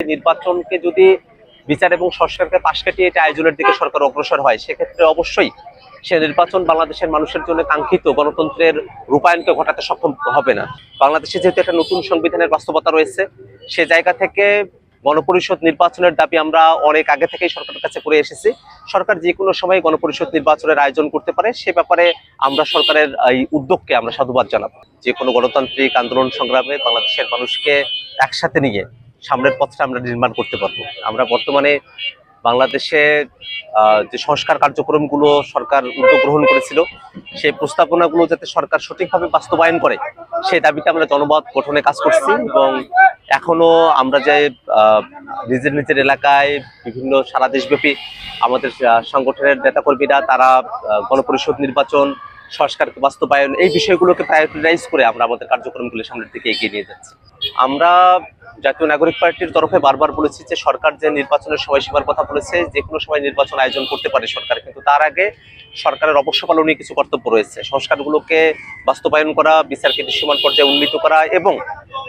নির্বাচনকে যদি বিচার এবং সংস্কারকে পাশ কাটিয়ে এটা আয়োজনের দিকে সরকার অগ্রসর হয়, সেক্ষেত্রে অবশ্যই সে নির্বাচন বাংলাদেশের মানুষের জন্য কাঙ্ক্ষিত, গণতন্ত্রের রূপায়ণকে ঘটাতে সক্ষম হবে না। বাংলাদেশে যেহেতু একটা নতুন সংবিধানের বাস্তবতা রয়েছে, সে জায়গা থেকে গণপরিষদ নির্বাচনের দাবি আমরা অনেক আগে থেকেই সরকারের কাছে করে এসেছি। সরকার যে কোনো সময় গণপরিষদ নির্বাচনের আয়োজন করতে পারে, সে ব্যাপারে আমরা সরকারের এই উদ্যোগকে আমরা সাধুবাদ জানাব। যে কোনো গণতান্ত্রিক আন্দোলন সংগ্রামে বাংলাদেশের মানুষকে একসাথে নিয়ে সামনের পথটা আমরা নির্মাণ করতে পারব। আমরা বর্তমানে বাংলাদেশে যে সংস্কার কার্যক্রমগুলো সরকার উদ্যোগ গ্রহণ করেছিল, সেই প্রস্তাবনাগুলো যাতে সরকার সঠিকভাবে বাস্তবায়ন করে, সেই দাবিতে আমরা জনমত গঠনে কাজ করছি এবং এখনও আমরা যে নিজের নিজের এলাকায় বিভিন্ন সারা দেশব্যাপী আমাদের সংগঠনের নেতাকর্মীরা, তারা গণপরিষদ নির্বাচন, সংস্কার বাস্তবায়ন এই বিষয়গুলোকে প্রায়োরিটাইজ করে আমরা আমাদের কার্যক্রমগুলো সামনের দিকে এগিয়ে নিয়ে যাচ্ছি। আমরা জাতীয় নাগরিক পার্টির তরফে বারবার বলেছি যে সরকার যে নির্বাচনের সময়সীমার কথা বলেছে, যে কোনো সময় নির্বাচন আয়োজন করতে পারে সরকার। কিন্তু তার আগে সরকারের অবশ্য পালনীয় কিছু কর্তব্য রয়েছে। সংস্কারগুলোকে বাস্তবায়ন করা, বিচারকে দৃশ্যমান পর্যায়ে উন্নীত করা এবং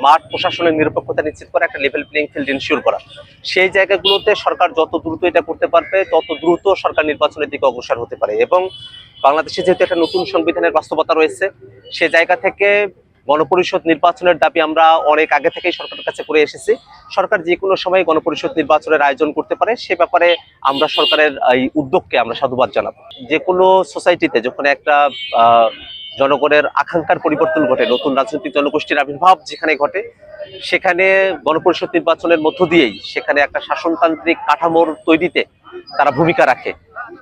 মাঠ প্রশাসনের নিরপেক্ষতা নিশ্চিত করা, একটা লেভেল প্লেইং ফিল্ড ইনশিওর করা। সেই জায়গাগুলোতে সরকার যত দ্রুত এটা করতে পারবে, তত দ্রুত সরকার নির্বাচনের দিকে অগ্রসর হতে পারে। এবং বাংলাদেশে যেহেতু একটা নতুন সংবিধানের বাস্তবতা রয়েছে, সে জায়গা থেকে গণপরিষদ নির্বাচনের দাবি আমরা অনেক আগে থেকেই সরকারের কাছে করে এসেছি। সরকার যে কোনো সময় গণপরিষদ নির্বাচনের আয়োজন করতে পারে, সে ব্যাপারে আমরা সরকারের এই উদ্যোগকে আমরা সাধুবাদ জানাব। যে কোনো সোসাইটিতে যখন একটা জনগণের আকাঙ্ক্ষার পরিবর্তন ঘটে, নতুন রাজনৈতিক জনগোষ্ঠীর আবির্ভাব যেখানে ঘটে, সেখানে গণপরিষদ নির্বাচনের মধ্য দিয়েই সেখানে একটা শাসনতান্ত্রিক কাঠামোর তৈরিতে তারা ভূমিকা রাখে।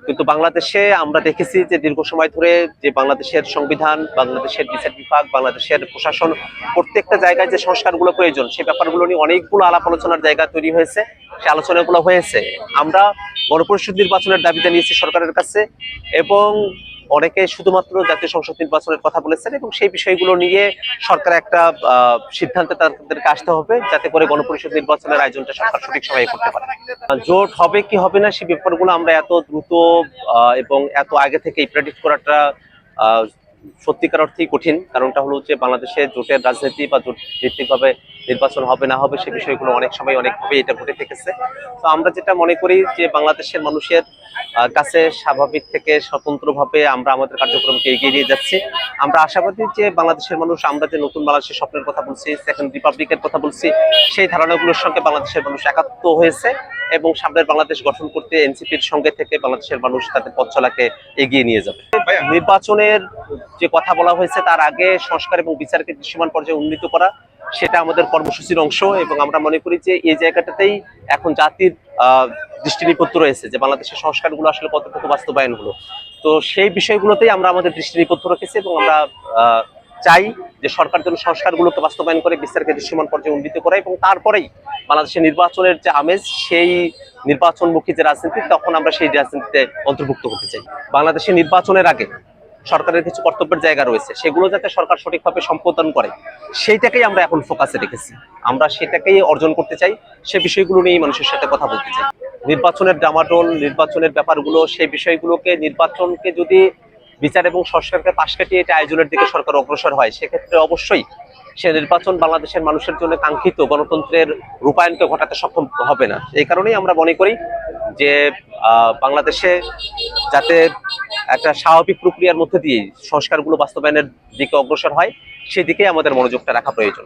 কিন্তু বাংলাদেশে আমরা দেখেছি যে দীর্ঘ সময় ধরে যে বাংলাদেশের সংবিধান, বাংলাদেশের বিচার বিভাগ, বাংলাদেশের প্রশাসন প্রত্যেকটা জায়গায় যে সংস্কারগুলো প্রয়োজন সেই ব্যাপারগুলো নিয়ে অনেকগুলো আলাপ আলোচনার জায়গা তৈরি হয়েছে, সে আলোচনাগুলো হয়েছে। আমরা গণপরিষদ নির্বাচনের দাবি জানিয়েছি সরকারের কাছে এবং অনেকে শুধুমাত্র জাতীয় সংসদ নির্বাচনের কথা বলেছেন এবং সেই বিষয়গুলো নিয়ে সরকার একটা সিদ্ধান্তে তাদেরকে আসতে হবে যাতে করে গণপরিষদ নির্বাচনের আয়োজনটা সরকার সঠিক সময়ে করতে পারে। জোট হবে কি হবে না সেই ব্যাপারগুলো আমরা এত দ্রুত এবং এত আগে থেকেই প্রেডিক্ট করাটা সত্যিকার অর্থেই কঠিন। কারণটা হলো যে বাংলাদেশে জোটের রাজনীতি বা জোট ভিত্তিকভাবে নির্বাচন হবে না হবে সে বিষয়গুলো অনেক সময় অনেকভাবে এটা ঘটে থেকেছে। তো আমরা যেটা মনে করি যে বাংলাদেশের মানুষের কাছে স্বাভাবিক থেকে স্বতন্ত্রভাবে আমরা আমাদের কার্যক্রমকে এগিয়ে নিয়ে যাচ্ছি। আমরা আশাবাদী যে বাংলাদেশের মানুষ আমরা যে নতুন বাংলাদেশের স্বপ্নের কথা বলছি সেকেন্ড রিপাবলিকের কথা বলছি সেই ধারণাগুলোর সঙ্গে বাংলাদেশের মানুষ একাত্ম হয়েছে এবং সামনের বাংলাদেশ গঠন করতে এনসিপির সঙ্গে থেকে বাংলাদেশের মানুষ তাদের পথ চলাকে এগিয়ে নিয়ে যাবে। নির্বাচনের যে কথা বলা হয়েছে তার আগে সংস্কার এবং বিচারকে দৃশ্যমান পর্যায়ে উন্নীত করা সেটা আমাদের কর্মসূচির অংশ এবং আমরা মনে করি যে এই জায়গাটাতেই এখন জাতির দৃষ্টি নিপত্ত রয়েছে যে বাংলাদেশের সংস্কারগুলো আসলে কতটুকু বাস্তবায়ন হলো। তো সেই বিষয়গুলোতেই আমরা আমাদের দৃষ্টি নিপত্ত রেখেছি এবং আমরা চাই যে সরকার যেন সংস্কারগুলোকে বাস্তবায়ন করে বিচারকে দৃশ্যমান পর্যায়ে উন্নীত করে এবং তারপরেই বাংলাদেশের নির্বাচনের যে আমেজ, সেই নির্বাচনমুখী যে রাজনীতি, তখন আমরা সেই রাজনীতিতে অন্তর্ভুক্ত হতে চাই। বাংলাদেশের নির্বাচনের আগে সরকারের কিছু কর্তব্যের জায়গা রয়েছে, সেগুলো যাতে সরকার সঠিকভাবে সম্পাদন করে, সেইটাকেই আমরা এখন ফোকাসে রেখেছি। আমরা সেটাকেই অর্জন করতে চাই, সে বিষয়গুলো নিয়েই মানুষের সাথে কথা বলতে চাই। নির্বাচনের ডামাডোল নির্বাচনের ব্যাপারগুলো, সেই বিষয়গুলোকে, নির্বাচনকে যদি বিচার এবং সংস্কারকে পাশ কাটিয়ে এটা আয়োজনের দিকে সরকার অগ্রসর হয়, সেক্ষেত্রে অবশ্যই সে নির্বাচন বাংলাদেশের মানুষের জন্য কাঙ্ক্ষিত, গণতন্ত্রের রূপায়ণকে ঘটাতে সক্ষম হবে না। এই কারণেই আমরা মনে করি যে বাংলাদেশে যাতে একটা স্বাভাবিক প্রক্রিয়ার মধ্যে দিয়ে সংস্কারগুলো বাস্তবায়নের দিকে অগ্রসর হয় সেদিকে আমাদের মনোযোগটা রাখা প্রয়োজন।